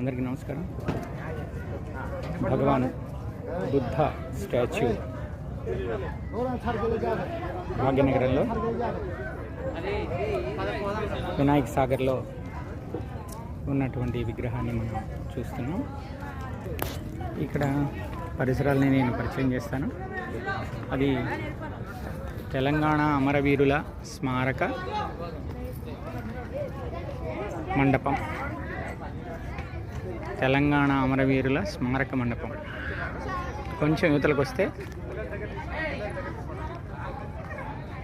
అందరికీ నమస్కారం. భగవాన్ బుద్ధ స్టాచ్యూ భాగ్యనగరంలో వినాయక సాగర్లో ఉన్నటువంటి విగ్రహాన్ని మనం చూస్తున్నాం. ఇక్కడ పరిసరాలని నేను పరిచయం చేస్తాను. అది తెలంగాణ అమరవీరుల స్మారక మండపం. తెలంగాణ అమరవీరుల స్మారక మండపం. కొంచెం యువతలకు వస్తే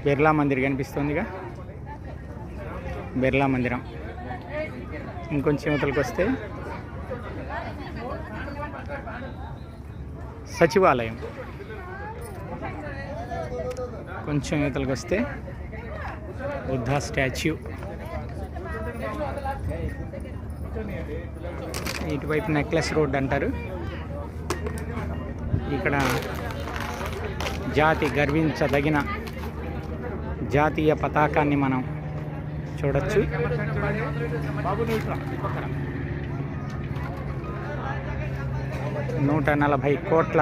బిర్లా మందిర్ కనిపిస్తుందిగా. బిర్లా మందిరం. ఇంకొంచెం యువతలకు వస్తే సచివాలయం. కొంచెం యువతలకు వస్తే బుద్ధ స్టాచ్యూ. ఇటువైపు నెక్లెస్ రోడ్ అంటారు. ఇక్కడ జాతి గర్వించదగిన జాతీయ పతాకాన్ని మనం చూడొచ్చు. నూట నలభై కోట్ల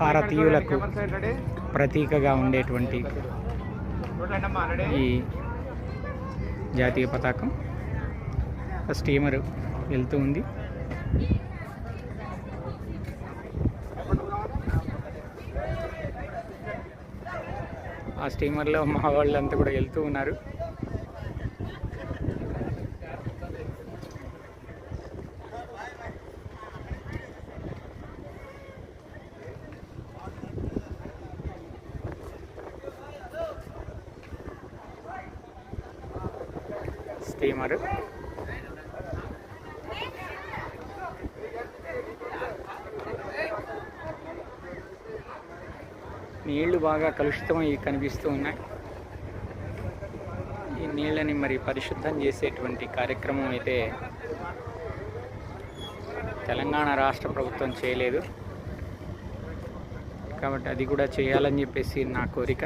భారతీయులకు ప్రతీకగా ఉండేటువంటి ఈ జాతీయ పతాకం. స్టీమర్ వెళ్తూ ఉంది. ఆ స్టీమర్లో మా వాళ్ళంతా కూడా వెళ్తూ ఉన్నారు. స్టీమరు. నీళ్ళు బాగా కలుషితమై కనిపిస్తూ ఉన్నాయి. ఈ నీళ్ళని మరి పరిశుద్ధం చేసేటువంటి కార్యక్రమం అయితే తెలంగాణ రాష్ట్ర ప్రభుత్వం చేయలేదు. కాబట్టి అది కూడా చేయాలని చెప్పేసి నా కోరిక.